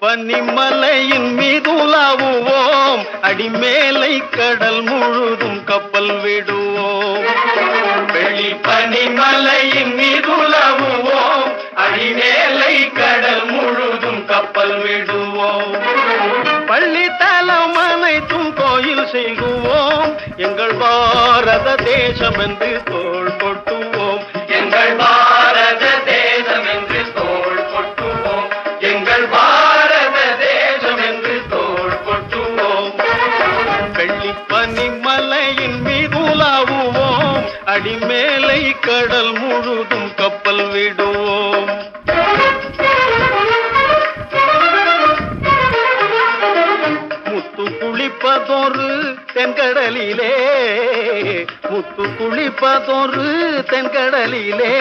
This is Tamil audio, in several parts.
பனிமலையின் மீதுலாவுவோம் அடிமேலை கடல் முழுதும் கப்பல் விடுவோம். வெளி பனிமலையின் மீதுலாவுவோம் அடிமேலை கடல் முழுதும் கப்பல் விடுவோம். பள்ளி தலம் அனைத்தும் கோயில் செய்குவோம் எங்கள் பாரத தேசம் என்று தோள் பனிமலையின் மீதுலாவுவோம் அடிமேலை கடல் முழுதும் கப்பல் விடுவோம். முத்து குளிப்பதொரு தென்கடலிலே முத்து குளிப்பதொரு தென்கடலிலே.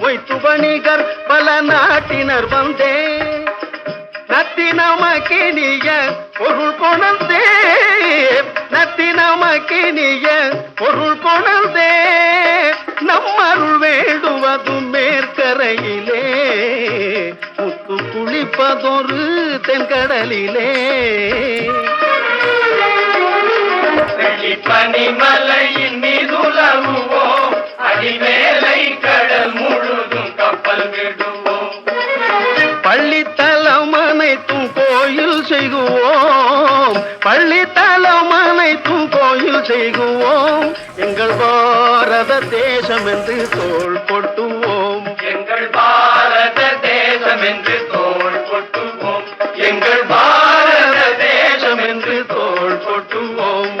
வைத்து வணிகர் பல நாட்டினர் வந்தே. நத்தி நமக்கினிய பொருள் கொணர்ந்தே நத்தி நமக்கினிய பொருள் கொணர்ந்தே நம்மருள் வேண்டுவது மேற்கரையிலே. முத்து குளிப்பதொரு தென்கடலிலே. பனிமலையின் மீதுலவுவோம் அடிமேலை கடல் முழுதும் கப்பல் விடுவோம். பள்ளித்தலம் அனைத்தும் கோயில் செய்குவோம் பள்ளித்தலம் கோயில் செய்குவோம். எங்கள் பாரத தேசம் என்று தோல் கொட்டுவோம் எங்கள் பாரத தேசம் என்று தோல் கொட்டுவோம் எங்கள் பாரத தேசம் என்று தோல் கொட்டுவோம்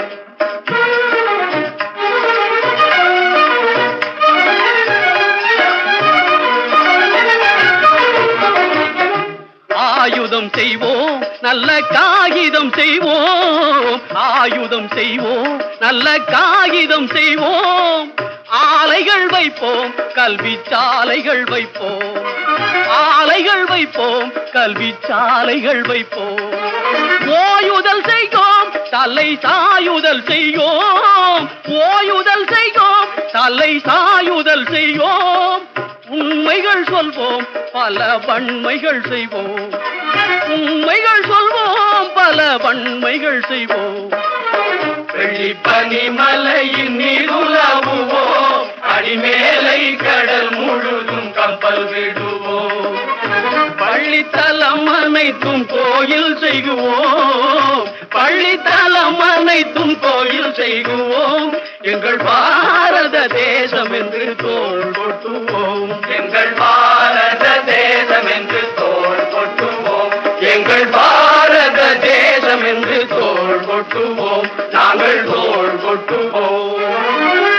ஆயுதம் செய்வோம். நல்ல காகிதம் செய்வோம். ஆயுதம் செய்வோம். நல்ல காகிதம் செய்வோம். ஆலைகள் வைப்போம். கல்வி சாலைகள் வைப்போம். ஆலைகள் வைப்போம். கல்வி சாலைகள் வைப்போம். ஓயுதல் செய்வோம் தலை சாயுதல் செய்யோம். ஓயுதல் செய்வோம் தலை சாயுதல் செய்யோம். உண்மைகள் சொல்வோம். பல வன்மைகள் செய்வோம். பல வன்மைகள் செய்வோம். வெள்ளி பனிமலையின் நீருலவுவோம் அடிமேலை கடல் முழுதும் கப்பல் விடுவோம். பள்ளித்தலம் அனைத்தும் கோயில் செய்குவோம். பள்ளித்தலம் அனைத்தும் கோயில் செய்குவோம். எங்கள் பாரத தேசம் என்று தோள் கொட்டுவோம். எங்கள் பாரத தோல் கொட்டுவோம் நாங்கள் தோல் கொட்டுவோம்.